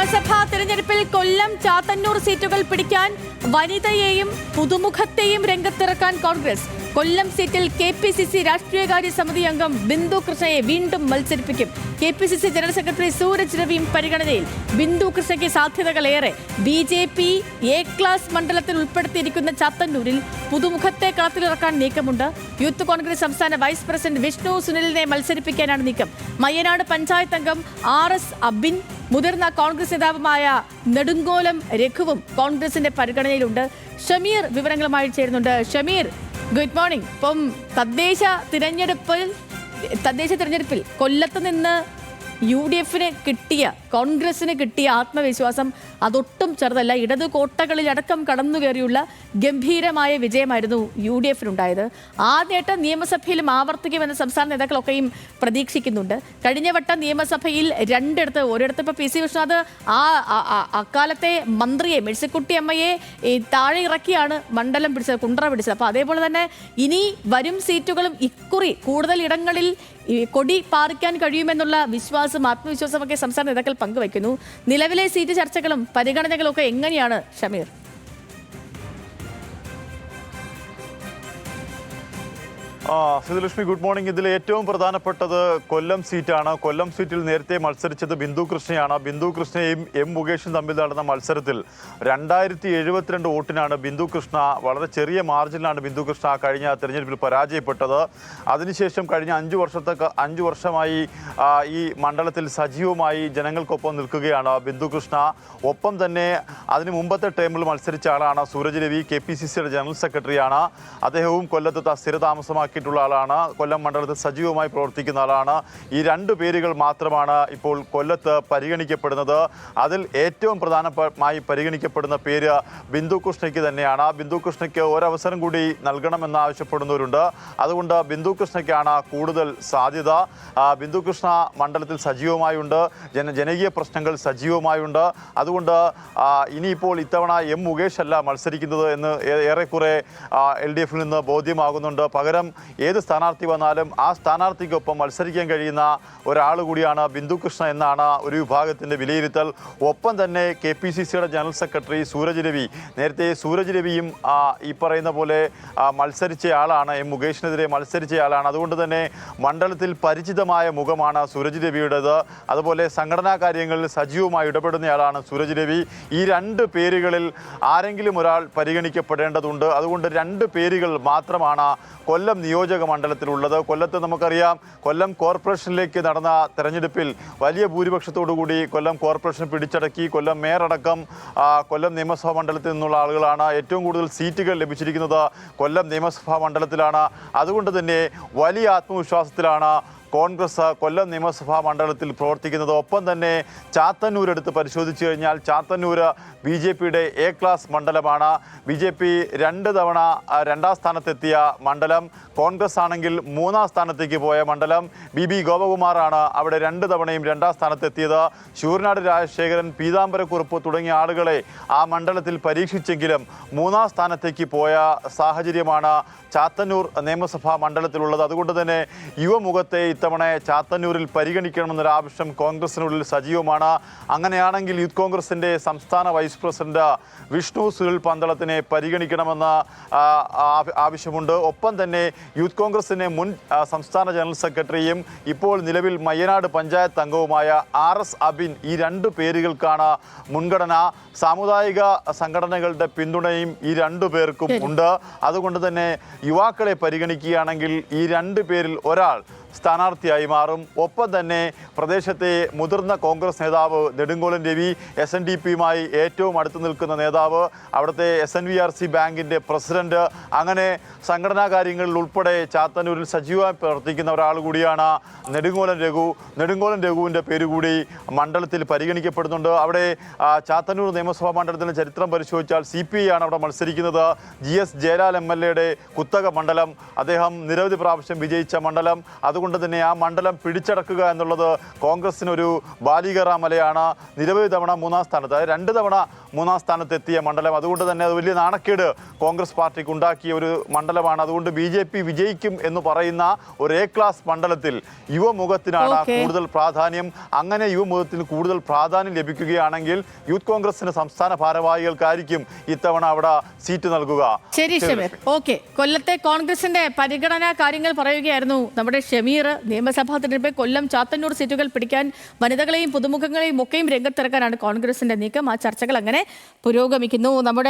നിയമസഭാ തെരഞ്ഞെടുപ്പിൽ കൊല്ലം ചാത്തന്നൂർ സീറ്റുകൾ പിടിക്കാൻ വനിതയെയും പുതുമുഖത്തെയും രംഗത്തിറക്കാൻ കോൺഗ്രസ്. കൊല്ലം സീറ്റിൽ കെ പി സി സി രാഷ്ട്രീയകാര്യ സമിതി അംഗം ബിന്ദു കൃഷ്ണയെ വീണ്ടും മത്സരിപ്പിക്കും. K P C C general secretary Sooraj രവിയും പരിഗണനയിൽ. ബിന്ദു കൃഷ്ണയ്ക്ക് സാധ്യതകളേറെ. B J P A class മണ്ഡലത്തിൽ ഉൾപ്പെടുത്തിയിരിക്കുന്ന ചാത്തന്നൂരിൽ പുതുമുഖത്തെ കളത്തിലിറക്കാൻ നീക്കമുണ്ട്. യൂത്ത് കോൺഗ്രസ് സംസ്ഥാന വൈസ് പ്രസിഡന്റ് വിഷ്ണു സുനിലിനെ മത്സരിപ്പിക്കാനാണ് നീക്കം. മയ്യനാട് പഞ്ചായത്ത് അംഗം ആർ എസ് അബിൻ മുതിർന്ന കോൺഗ്രസ് നേതാവുമായ നെടുങ്കോലം രഘുവും കോൺഗ്രസിന്റെ പരിഗണനയിലുണ്ട്. ഷമീർ വിവരങ്ങളുമായി ചേരുന്നുണ്ട്. ഷമീർ ഗുഡ് മോർണിംഗ് ഇപ്പം തദ്ദേശ തിരഞ്ഞെടുപ്പിൽ തദ്ദേശ തിരഞ്ഞെടുപ്പിൽ കൊല്ലത്ത് നിന്ന് യു ഡി എഫിന് കിട്ടിയ കോൺഗ്രസിന് കിട്ടിയ ആത്മവിശ്വാസം അതൊട്ടും ചെറുതല്ല. ഇടതു കോട്ടകളിലടക്കം കടന്നു കയറിയുള്ള ഗംഭീരമായ വിജയമായിരുന്നു യു ഡി എഫിനുണ്ടായത്. ആ നേട്ടം നിയമസഭയിലും ആവർത്തിക്കുമെന്ന് സംസ്ഥാന നേതാക്കളൊക്കെയും പ്രതീക്ഷിക്കുന്നുണ്ട്. കഴിഞ്ഞ വട്ടം നിയമസഭയിൽ രണ്ടിടത്ത് ഒരിടത്ത് ഇപ്പോൾ പി സി വിശ്വനാഥ് ആ അക്കാലത്തെ മന്ത്രിയെ മെഴ്സിക്കുട്ടി അമ്മയെ താഴെ ഇറക്കിയാണ് മണ്ഡലം പിടിച്ചത് കുണ്ടറ പിടിച്ചത്. അപ്പോൾ അതേപോലെ തന്നെ ഇനി വരും സീറ്റുകളും ഇക്കുറി കൂടുതൽ ഇടങ്ങളിൽ കൊടി പാറിക്കാൻ കഴിയുമെന്നുള്ള വിശ്വാസം ആത്മവിശ്വാസമൊക്കെ സംസ്ഥാന നേതാക്കൾ പങ്കുവയ്ക്കുന്നു. നിലവിലെ സീറ്റ് ചർച്ചകളും പരിഗണനകളും ഒക്കെ എങ്ങനെയാണ് ഷമീർ? ആ സിദ്ധലക്ഷ്മി ഗുഡ് മോർണിംഗ് ഇതിൽ ഏറ്റവും പ്രധാനപ്പെട്ടത് കൊല്ലം സീറ്റാണ്. കൊല്ലം സീറ്റിൽ നേരത്തെ മത്സരിച്ചത് ബിന്ദു കൃഷ്ണയാണ്. ബിന്ദു കൃഷ്ണയും എം മുകേഷും തമ്മിൽ നടന്ന മത്സരത്തിൽ രണ്ടായിരത്തി എഴുപത്തിരണ്ട് വോട്ടിനാണ് ബിന്ദു കൃഷ്ണ വളരെ ചെറിയ മാർജിനിലാണ് ബിന്ദു കൃഷ്ണ കഴിഞ്ഞ തെരഞ്ഞെടുപ്പിൽ പരാജയപ്പെട്ടത്. അതിനുശേഷം കഴിഞ്ഞ അഞ്ച് വർഷത്തെ അഞ്ച് വർഷമായി ഈ മണ്ഡലത്തിൽ സജീവമായി ജനങ്ങൾക്കൊപ്പം നിൽക്കുകയാണ് ബിന്ദു കൃഷ്ണ. ഒപ്പം തന്നെ അതിന് മുമ്പത്തെ ടേമിൽ മത്സരിച്ച ആളാണ് Sooraj Ravi K P C സിയുടെ ജനറൽ സെക്രട്ടറിയാണ്. അദ്ദേഹവും കൊല്ലത്ത് ത- സ്ഥിരതാമസമാക്കിയിട്ടുള്ള ആളാണ്. കൊല്ലം മണ്ഡലത്തിൽ സജീവമായി പ്രവർത്തിക്കുന്ന ആളാണ്. ഈ രണ്ട് പേരുകൾ മാത്രമാണ് ഇപ്പോൾ കൊല്ലത്ത് പരിഗണിക്കപ്പെടുന്നത്. അതിൽ ഏറ്റവും പ്രധാനമായി പരിഗണിക്കപ്പെടുന്ന പേര് ബിന്ദു കൃഷ്ണയ്ക്ക് തന്നെയാണ്. ബിന്ദു കൃഷ്ണയ്ക്ക് ഒരവസരം കൂടി നൽകണമെന്ന് ആവശ്യപ്പെടുന്നവരുണ്ട്. അതുകൊണ്ട് ബിന്ദു കൃഷ്ണയ്ക്കാണ് കൂടുതൽ സാധ്യത. ബിന്ദു കൃഷ്ണ മണ്ഡലത്തിൽ സജീവമായുണ്ട്. ജന ജനകീയ പ്രശ്നങ്ങൾ സജീവമായുണ്ട്. അതുകൊണ്ട് ഇനിയിപ്പോൾ ഇത്തവണ എം മുകേഷ് അല്ല മത്സരിക്കുന്നത് എന്ന് ഏറെക്കുറെ എൽ ഡി എഫിൽ നിന്ന് ബോധ്യമാകുന്നുണ്ട്. പകരം ഏത് സ്ഥാനാർത്ഥി വന്നാലും ആ സ്ഥാനാർത്ഥിക്കൊപ്പം മത്സരിക്കാൻ കഴിയുന്ന ഒരാൾ കൂടിയാണ് ബിന്ദു കൃഷ്ണ എന്നാണ് ഒരു വിഭാഗത്തിന്റെ വിലയിരുത്തൽ. ഒപ്പം തന്നെ കെ പി സി സിയുടെ ജനറൽ സെക്രട്ടറി സൂരജ് രവി. നേരത്തെ സൂരജ് രവിയും ഈ പറയുന്ന പോലെ മത്സരിച്ച മത്സരിച്ചയാളാണ് എം മുകേഷിനെതിരെ മത്സരിച്ചയാളാണ് അതുകൊണ്ട് തന്നെ മണ്ഡലത്തിൽ പരിചിതമായ മുഖമാണ് സൂരജ് രവിയുടേത്. അതുപോലെ സംഘടനാ കാര്യങ്ങളിൽ സജീവമായി ഇടപെടുന്നയാളാണ് സൂരജ് രവി. ഈ രണ്ട് പേരുകളിൽ ആരെങ്കിലും ഒരാൾ പരിഗണിക്കപ്പെടേണ്ടതുണ്ട്. അതുകൊണ്ട് രണ്ട് പേരുകൾ മാത്രമാണ് കൊല്ലം നിയോജക മണ്ഡലത്തിലുള്ളത്. കൊല്ലത്ത് നമുക്കറിയാം കൊല്ലം കോർപ്പറേഷനിലേക്ക് നടന്ന തെരഞ്ഞെടുപ്പിൽ വലിയ ഭൂരിപക്ഷത്തോടുകൂടി കൊല്ലം കോർപ്പറേഷൻ പിടിച്ചടക്കി. കൊല്ലം മേയർ അടക്കം കൊല്ലം നിയമസഭാ മണ്ഡലത്തിൽ നിന്നുള്ള ആളുകളാണ് ഏറ്റവും കൂടുതൽ സീറ്റുകൾ ലഭിച്ചിരിക്കുന്നത് കൊല്ലം നിയമസഭാ മണ്ഡലത്തിലാണ്. അതുകൊണ്ട് തന്നെ വലിയ ആത്മവിശ്വാസത്തിലാണ് കോൺഗ്രസ് കൊല്ലം നിയമസഭാ മണ്ഡലത്തിൽ പ്രവർത്തിക്കുന്നത്. ഒപ്പം തന്നെ ചാത്തന്നൂർ എടുത്ത് പരിശോധിച്ചു കഴിഞ്ഞാൽ ചാത്തന്നൂർ ബി ജെ പിയുടെ എ ക്ലാസ് മണ്ഡലമാണ്. ബി ജെ പി രണ്ട് തവണ രണ്ടാം സ്ഥാനത്തെത്തിയ മണ്ഡലം. കോൺഗ്രസ് ആണെങ്കിൽ മൂന്നാം സ്ഥാനത്തേക്ക് പോയ മണ്ഡലം. ബി ബി ഗോപകുമാറാണ് അവിടെ രണ്ട് തവണയും രണ്ടാം സ്ഥാനത്തെത്തിയത്. ശൂർനാട് രാജശേഖരൻ പീതാംബരക്കുറുപ്പ് തുടങ്ങിയ ആളുകളെ ആ മണ്ഡലത്തിൽ പരീക്ഷിച്ചെങ്കിലും മൂന്നാം സ്ഥാനത്തേക്ക് പോയ സാഹചര്യമാണ് ചാത്തന്നൂർ നിയമസഭാ മണ്ഡലത്തിലുള്ളത്. അതുകൊണ്ട് തന്നെ യുവമുഖത്തെ ഇത്തവണ ചാത്തന്നൂരിൽ പരിഗണിക്കണമെന്നൊരു ആവശ്യം കോൺഗ്രസിനുള്ളിൽ സജീവമാണ്. അങ്ങനെയാണെങ്കിൽ യൂത്ത് കോൺഗ്രസിന്റെ സംസ്ഥാന വൈസ് പ്രസിഡന്റ് വിഷ്ണു സുനിൽ പന്തളത്തിനെ പരിഗണിക്കണമെന്ന ആവശ്യമുണ്ട്. ഒപ്പം തന്നെ യൂത്ത് കോൺഗ്രസിന്റെ മുൻ സംസ്ഥാന ജനറൽ സെക്രട്ടറിയും ഇപ്പോൾ നിലവിൽ മയ്യനാട് പഞ്ചായത്ത് അംഗവുമായ ആർ എസ് അബിൻ ഈ രണ്ട് പേരുകൾക്കാണ് മുൻഗണന. സാമുദായിക സംഘടനകളുടെ പിന്തുണയും ഈ രണ്ടു പേർക്കും ഉണ്ട്. അതുകൊണ്ട് തന്നെ യുവാക്കളെ പരിഗണിക്കുകയാണെങ്കിൽ ഈ രണ്ട് പേരിൽ ഒരാൾ സ്ഥാനാർത്ഥിയായി മാറും. ഒപ്പം തന്നെ പ്രദേശത്തെ മുതിർന്ന കോൺഗ്രസ് നേതാവ് Nedungolan Ravi S N D പിയുമായി ഏറ്റവും അടുത്ത് നിൽക്കുന്ന നേതാവ് അവിടുത്തെ S N V R C ബാങ്കിന്റെ പ്രസിഡന്റ് അങ്ങനെ സംഘടനാ കാര്യങ്ങളിൽ ഉൾപ്പെടെ ചാത്തന്നൂരിൽ സജീവമായി പ്രവർത്തിക്കുന്ന ഒരാൾ കൂടിയാണ് നെടുങ്കോലൻ രഘു. നെടുങ്കോലൻ രഘുവിന്റെ പേരുകൂടി മണ്ഡലത്തിൽ പരിഗണിക്കപ്പെടുന്നുണ്ട്. അവിടെ ചാത്തന്നൂർ നിയമസഭാ മണ്ഡലത്തിന്റെ ചരിത്രം പരിശോധിച്ചാൽ സി പി ഐ ആണ് അവിടെ മത്സരിക്കുന്നത്. G S Jayalal M L എയുടെ കുത്തക മണ്ഡലം. അദ്ദേഹം നിരവധി പ്രാവശ്യം വിജയിച്ച മണ്ഡലം. അതുകൊണ്ട് അതുകൊണ്ട് തന്നെ ആ മണ്ഡലം പിടിച്ചടക്കുക എന്നുള്ളത് കോൺഗ്രസിനൊരു ബാലികറാമലയാണ് നിരവധി തവണ മൂന്നാം സ്ഥാനത്ത് അതായത് രണ്ട് തവണ മൂന്നാം സ്ഥാനത്തെത്തിയ മണ്ഡലം. അതുകൊണ്ട് തന്നെ അത് വലിയ നാണക്കേട് കോൺഗ്രസ് പാർട്ടിക്ക് ഉണ്ടാക്കിയ ഒരു മണ്ഡലമാണ്. അതുകൊണ്ട് ബി ജെ പി വിജയിക്കും എന്ന് പറയുന്ന ഒരു എ ക്ലാസ് മണ്ഡലത്തിൽ യുവമുഖത്തിനാണ് കൂടുതൽ പ്രാധാന്യം. അങ്ങനെ യുവമുഖത്തിന് കൂടുതൽ പ്രാധാന്യം ലഭിക്കുകയാണെങ്കിൽ യൂത്ത് കോൺഗ്രസിന്റെ സംസ്ഥാന ഭാരവാഹികൾക്കായിരിക്കും ഇത്തവണ അവിടെ സീറ്റ് നൽകുക. ശരി ഷമീർ. ഓക്കെ. കൊല്ലത്തെ കോൺഗ്രസിന്റെ പരിഗണനാ കാര്യങ്ങൾ പറയുകയായിരുന്നു നമ്മുടെ ഷമീർ. നിയമസഭാ തെരഞ്ഞെടുപ്പിൽ കൊല്ലം ചാത്തന്നൂർ സീറ്റുകൾ പിടിക്കാൻ വനിതകളെയും പുതുമുഖങ്ങളെയും ഒക്കെയും രംഗത്തിറക്കാനാണ് കോൺഗ്രസിന്റെ നീക്കം. ആ ചർച്ചകൾ അങ്ങനെ പുരോഗമിക്കുന്നു. നമ്മുടെ